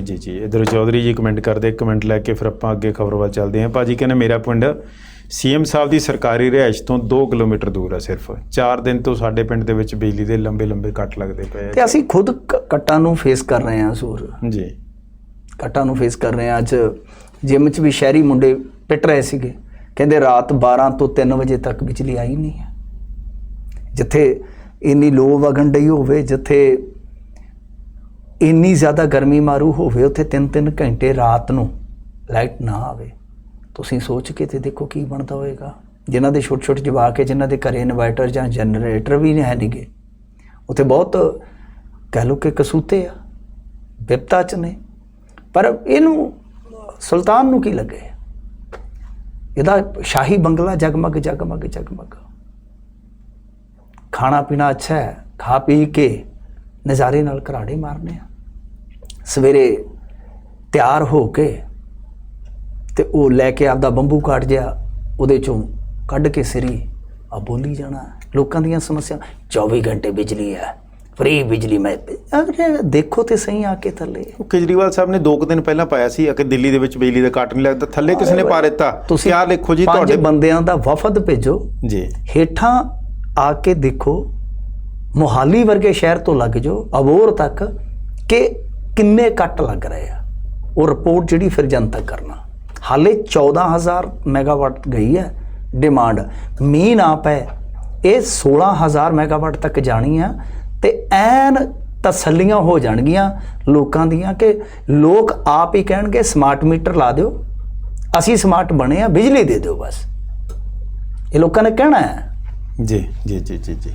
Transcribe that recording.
ਜੀ ਜੀ। ਇਧਰ ਚੌਧਰੀ ਜੀ ਕਮੈਂਟ ਕਰਦੇ ਕਮੈਂਟ ਲੈ ਕੇ ਫਿਰ ਆਪਾਂ ਅੱਗੇ ਖਬਰ ਵੱਲ ਚੱਲਦੇ ਹਾਂ। ਭਾਜੀ ਕਹਿੰਦੇ ਮੇਰਾ ਪਿੰਡ ਸੀਐਮ ਸਾਹਿਬ ਦੀ ਸਰਕਾਰੀ ਰਿਹਾਇਸ਼ ਤੋਂ 2 ਕਿਲੋਮੀਟਰ ਦੂਰ ਹੈ ਸਿਰਫ। 4 ਦਿਨ ਤੋਂ ਸਾਡੇ ਪਿੰਡ ਦੇ ਵਿੱਚ ਬਿਜਲੀ ਦੇ ਲੰਬੇ ਲੰਬੇ ਕੱਟ ਲੱਗਦੇ ਪਏ ਤੇ ਅਸੀਂ ਖੁਦ ਕ- ਕੱਟਾਂ ਨੂੰ ਫੇਸ ਕਰ ਰਹੇ ਹਾਂ ਸੂਰ। ਆ ਜੀ। ਕੱਟਾਂ ਨੂੰ ਫੇਸ ਕਰ ਰਹੇ ਹਾਂ। ਅੱਜ ਜਿਮ 'ਚ ਵੀ ਸ਼ਹਿਰੀ ਮੁੰਡੇ ਪਿੱਟ ਰਹੇ ਸੀਗੇ। ਕਹਿੰਦੇ ਰਾਤ 12 ਤੋਂ 3 ਵਜੇ ਤੱਕ ਬਿਜਲੀ ਆਈ ਨਹੀਂ ਹੈ। ਜਿੱਥੇ ਇੰਨੀ ਲੋ ਵਗਣ ਡਈ ਹੋਵੇ ਜਿੱਥੇ ਇੰਨੀ ਜ਼ਿਆਦਾ ਗਰਮੀ ਮਾਰੂ ਹੋਵੇ ਉੱਥੇ 3-3 ਘੰਟੇ ਰਾਤ ਨੂੰ ਲਾਈਟ ਨਾ ਆਵੇ। ਤੁਸੀਂ ਸੋਚ ਕੇ ਤੇ ਦੇਖੋ ਕੀ ਬਣਦਾ ਹੋਏਗਾ। ਜਿਨ੍ਹਾਂ ਦੇ ਛੋਟੇ ਛੋਟੇ ਜਵਾਕ ਹੈ, ਜਿਨ੍ਹਾਂ ਦੇ ਘਰੇ ਇਨਵਰਟਰ ਜਾਂ ਜਨਰੇਟਰ ਵੀ ਨਹੀਂ ਹੈ ਨਹੀਂਗੇ ਉੱਥੇ ਬਹੁਤ ਕਹਿ ਲਓ ਕਿ ਕਸੂਤੇ ਆ, ਵਿਪਤਾ ਚ ਨੇ। ਪਰ ਇਹਨੂੰ ਸੁਲਤਾਨ ਨੂੰ ਕੀ ਲੱਗੇ? ਇਹਦਾ ਸ਼ਾਹੀ ਬੰਗਲਾ ਜਗਮਗ ਜਗਮਗ ਜਗਮਗ। ਖਾਣਾ ਪੀਣਾ ਅੱਛਾ ਹੈ ਖਾ ਪੀ ਕੇ ਨਜ਼ਾਰੇ ਨਾਲ ਘਰਾੜੇ ਮਾਰਨੇ ਆ। ਸਵੇਰੇ ਤਿਆਰ ਹੋ ਕੇ ਤੇ ਉਹ ਲੈ ਕੇ ਆਪਦਾ ਬੰਬੂ ਕਾਟ ਜਿਆ ਉਹਦੇ ਚੋਂ ਕੱਢ ਕੇ ਸਿਰੀ ਆ ਬੋਲੀ ਜਾਣਾ। ਲੋਕਾਂ ਦੀਆਂ ਸਮੱਸਿਆ 24 ਘੰਟੇ ਬਿਜਲੀ ਹੈ ਫ੍ਰੀ ਬਿਜਲੀ ਮੈਂ ਅਗਰ ਦੇਖੋ ਤੇ ਸਹੀ ਆ ਕੇ ਥੱਲੇ। ਉਹ ਕੇਜਰੀਵਾਲ ਸਾਹਿਬ ਨੇ 2 ਦਿਨ ਪਹਿਲਾਂ ਪਾਇਆ ਸੀ ਕਿ ਦਿੱਲੀ ਦੇ ਵਿੱਚ ਬਿਜਲੀ ਦਾ ਕੱਟ ਨਹੀਂ ਲੱਗਦਾ ਥੱਲੇ ਕਿਸ ਨੇ ਪਾ ਦਿੱਤਾ। ਤੁਸੀਂ ਆ ਲਿਖੋ ਜੀ ਪੰਜ ਤੁਹਾਡੇ ਬੰਦਿਆਂ ਦਾ ਵਫਦ ਭੇਜੋ। ਜੀ। ਹੇਠਾਂ ਆ ਕੇ ਦੇਖੋ ਮੋਹਾਲੀ ਵਰਗੇ ਸ਼ਹਿਰ ਤੋਂ ਲੱਗ ਜਾਓ ਅਬੋਰ ਤੱਕ ਕਿ ਕਿੰਨੇ ਕੱਟ ਲੱਗ ਰਹੇ ਆ? ਉਹ ਰਿਪੋਰਟ ਜਿਹੜੀ ਫਿਰ ਜਨਤਕ ਕਰਨਾ। ਹਾਲੇ 14000 ਮੈਗਾਵਾਟ ਗਈ ਹੈ ਡਿਮਾਂਡ ਮੀਨ ਆਪ ਹੈ ਇਹ 16000 ਮੈਗਾਵਾਟ ਤੱਕ ਜਾਣੀ ਆ ਤੇ ਐਨ ਤਸੱਲੀਆਂ ਹੋ ਜਾਣਗੀਆਂ ਲੋਕਾਂ ਦੀਆਂ ਕਿ ਲੋਕ ਆਪ ਹੀ ਕਹਿਣਗੇ ਸਮਾਰਟ ਮੀਟਰ ਲਾ ਦਿਓ। ਅਸੀਂ ਸਮਾਰਟ ਬਣੇ ਆ, ਬਿਜਲੀ ਦੇ ਦਿਓ ਬਸ। ਇਹ ਲੋਕਾਂ ਨੇ ਕਹਿਣਾ ਹੈ। ਜੀ ਜੀ ਜੀ ਜੀ ਜੀ।